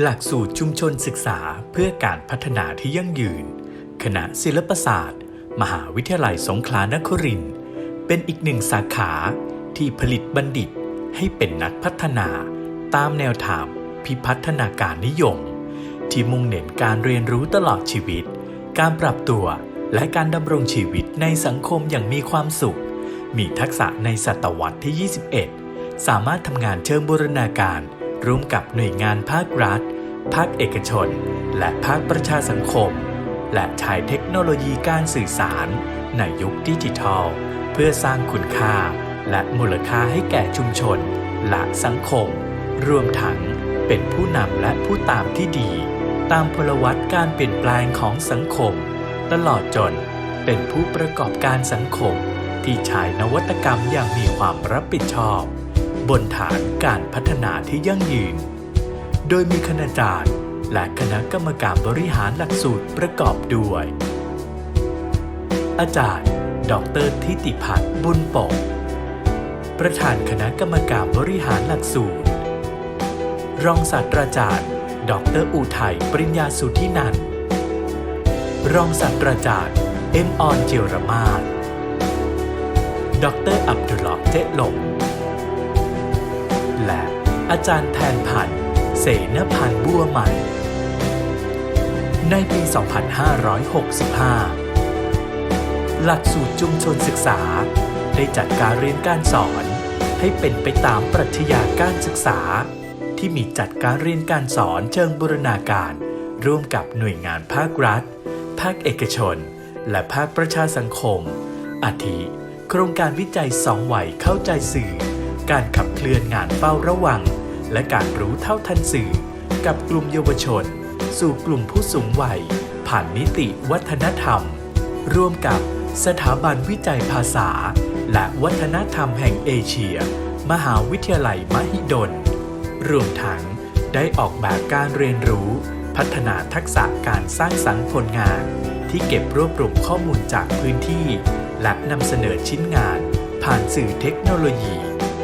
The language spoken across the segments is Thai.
หลักสูตรชุมชนศึกษาเพื่อการพัฒนาที่ยั่งยืน คณะศิลปศาสตร์ มหาวิทยาลัยสงขลานครินทร์เป็นอีกหนึ่งสาขาที่ผลิตบัณฑิตให้เป็นนักพัฒนา ตามแนวทางพิพัฒนาการนิยม ที่มุ่งเน้นการเรียนรู้ตลอดชีวิต การปรับตัวและการดำรงชีวิตในสังคมอย่างมีความสุข มีทักษะในศตวรรษที่ 21 สามารถทำงานเชิงบูรณาการร่วมกับหน่วยงานภาครัฐ ภาคเอกชน และภาคประชาสังคม และใช้เทคโนโลยีการสื่อสาร ในยุคดิจิทัล เพื่อสร้างคุณค่า และมูลค่าให้แก่ชุมชน และสังคม รวมทั้งเป็นผู้นำและผู้ตามที่ดี ตามพลวัตการเปลี่ยนแปลงของสังคม ตลอดจนเป็นผู้ประกอบการสังคม ที่ใช้นวัตกรรมอย่างมีความรับผิดชอบบนฐานการพัฒนาที่ยั่งยืน โดยมีคณาจารย์ และคณะกรรมการบริหารหลักสูตรประกอบด้วย อาจารย์ ดรทิติพัฒน์บุญปก ประธานคณะกรรมการบริหารหลักสูตร รองศาสตราจารย์ ดรอุทัยปริญญาสุทธินันรองศาสตราจารย์ เอ็มออนเจยรมาศดรอับดุลลอฮ์เจหลงและอาจารย์แทนพันธ์ เสนพันธ์บัวใหม่ ในปี 2565 หลักสูตรชุมชนศึกษา ได้จัดการเรียนการสอนให้เป็นไปตามปรัชญาการศึกษา ที่มีจัดการเรียนการสอนเชิงบูรณาการ ร่วมกับหน่วยงานภาครัฐ ภาคเอกชน และภาคประชาสังคม อาทิ โครงการวิจัยสองวัยเข้าใจสื่อ การขับเคลื่อนงานเฝ้าระวัง และการรู้เท่าทันสื่อ กับกลุ่มเยาวชน สู่กลุ่มผู้สูงวัย ผ่านนิติวัฒนธรรม ร่วมกับสถาบันวิจัยภาษา และวัฒนธรรมแห่งเอเชีย มหาวิทยาลัยมหิดล รวมทั้งได้ออกแบบการเรียนรู้ พัฒนาทักษะการสร้างสรรค์ผลงาน ที่เก็บรวบรวมข้อมูลจากพื้นที่ และนำเสนอชิ้นงาน ผ่านสื่อเทคโนโลยี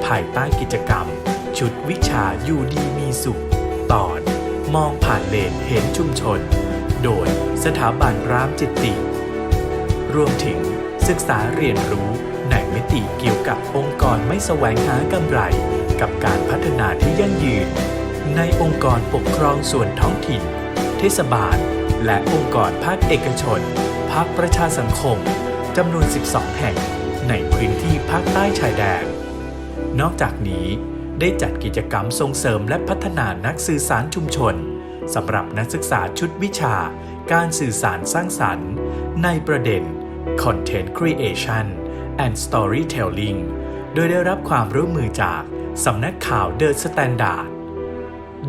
ภายใต้กิจกรรม ชุดวิชาอยู่ดีมีสุข ตอนมองผ่านเลนเห็นชุมชน โดยสถาบันรามจิตติ รวมถึงศึกษาเรียนรู้ในมิติเกี่ยวกับองค์กรไม่แสวงหากำไร กับการพัฒนาที่ยั่งยืน ในองค์กรปกครองส่วนท้องถิ่น เทศบาล และองค์กรภาคเอกชน ภาคประชาสังคมจำนวน 12 แห่งในพื้นที่ภาคใต้ชายแดน นอกจากนี้ ได้จัดกิจกรรมส่งเสริมและพัฒนานักสื่อสารชุมชนสำหรับนักศึกษาชุดวิชา การสื่อสารสร้างสรรค์ ในประเด็น Content Creation and Storytelling โดยได้รับความร่วมมือจากสำนักข่าว The Standard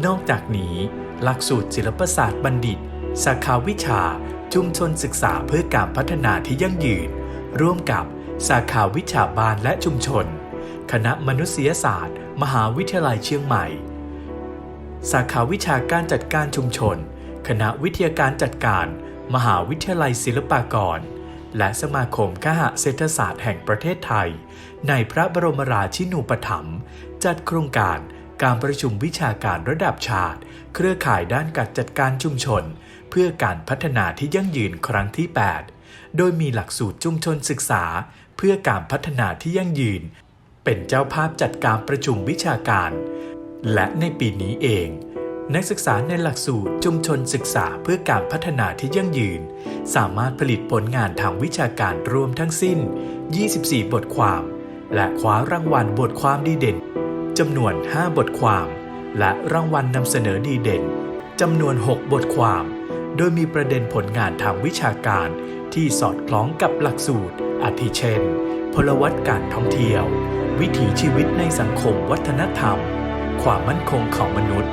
นอกจากนี้ หลักสูตรศิลปศาสตร์บัณฑิต สาขาวิชา ชุมชนศึกษาเพื่อการพัฒนาที่ยั่งยืน ร่วมกับสาขาวิชาบ้านและชุมชน คณะมนุษยศาสตร์ มหาวิทยาลัยเชียงใหม่ สาขาวิชาการจัดการชุมชน คณะวิทยาการจัดการ มหาวิทยาลัยศิลปากร และสมาคมคหเศรษฐศาสตร์แห่งประเทศไทย ในพระบรมราชินูปถัมภ์จัดโครงการการประชุมวิชาการระดับชาติ เครือข่ายด้านการจัดการชุมชน เพื่อการพัฒนาที่ยั่งยืนครั้งที่ 8 โดยมีหลักสูตรชุมชนศึกษา เพื่อการพัฒนาที่ยั่งยืน เป็นเจ้าภาพจัดการประชุมวิชาการ และในปีนี้เอง นักศึกษาในหลักสูตรชุมชนศึกษาเพื่อการพัฒนาที่ยั่งยืน สามารถผลิตผลงานทางวิชาการรวมทั้งสิ้น 24 บทความ และคว้ารางวัลบทความดีเด่นจำนวน 5 บทความ และรางวัลนำเสนอดีเด่นจำนวน 6 บทความ โดยมีประเด็นผลงานทางวิชาการ ที่สอดคล้องกับหลักสูตร อาทิเช่น พลวัตการท่องเที่ยว วิถีชีวิตในสังคมวัฒนธรรม ความมั่นคงของมนุษย์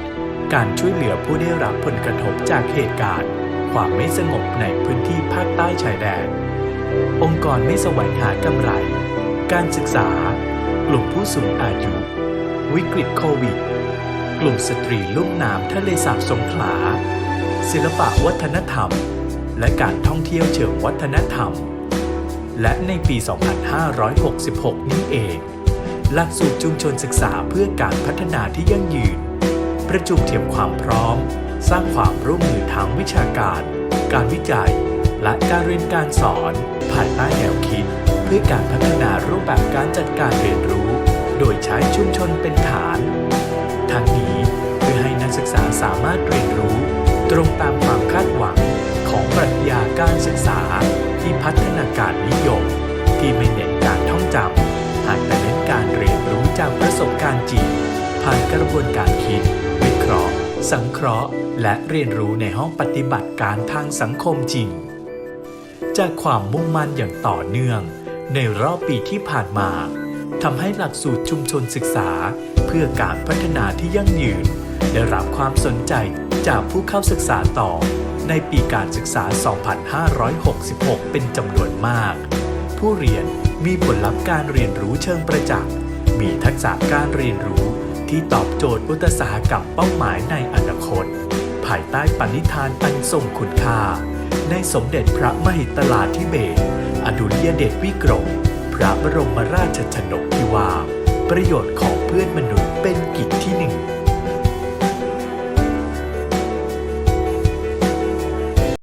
การช่วยเหลือผู้ได้รับผลกระทบจากเหตุการณ์ ความไม่สงบในพื้นที่ภาคใต้ชายแดน องค์กรไม่แสวงหากำไร การศึกษา กลุ่มผู้สูงอายุ วิกฤตโควิด กลุ่มสตรีลุ่มน้ำทะเลสาบสงขลาศิลปะวัฒนธรรม และการท่องเที่ยวเชิงวัฒนธรรม และในปี 2566 นี้เอง หลักสูตรชุมชนศึกษาเพื่อการพัฒนาที่ยั่งยืน ประจุเทียมความพร้อม สร้างความร่วมมือทางวิชาการ การวิจัย และการเรียนการสอน ภายใต้แนวคิด เพื่อการพัฒนารูปแบบการจัดการเรียนรู้ โดยใช้ชุมชนเป็นฐาน ทั้งนี้เพื่อให้นักศึกษาสามารถเรียนรู้ ตรงตาม ปรัชญาการศึกษาที่พัฒนาการนิยม ที่ไม่เน้นการท่องจำหากแต่เน้นการเรียนรู้จากประสบการณ์จริง ผ่านกระบวนการคิด วิเคราะห์ สังเคราะห์ และเรียนรู้ในห้องปฏิบัติการทางสังคมจริง จากความมุ่งมั่นอย่างต่อเนื่อง ในรอบปีที่ผ่านมาทำให้หลักสูตรชุมชนศึกษา เพื่อการพัฒนาที่ยั่งยืน ได้รับความสนใจจากผู้เข้าศึกษาต่อ ในปีการศึกษา 2566 เป็นจำนวนมาก ผู้เรียนมีผลลัพธ์การเรียนรู้เชิงประจักษ์ มีทักษะการเรียนรู้ที่ตอบโจทย์อุตสาหกรรมเป้าหมายในอนาคต ภายใต้ปณิธานอันทรงคุณค่า ในสมเด็จพระมหิตลาธิเบศอดุลยเดชวิกรม พระบรมราชชนกที่ว่า ประโยชน์ของเพื่อนมนุษย์เป็นกิจที่หนึ่ง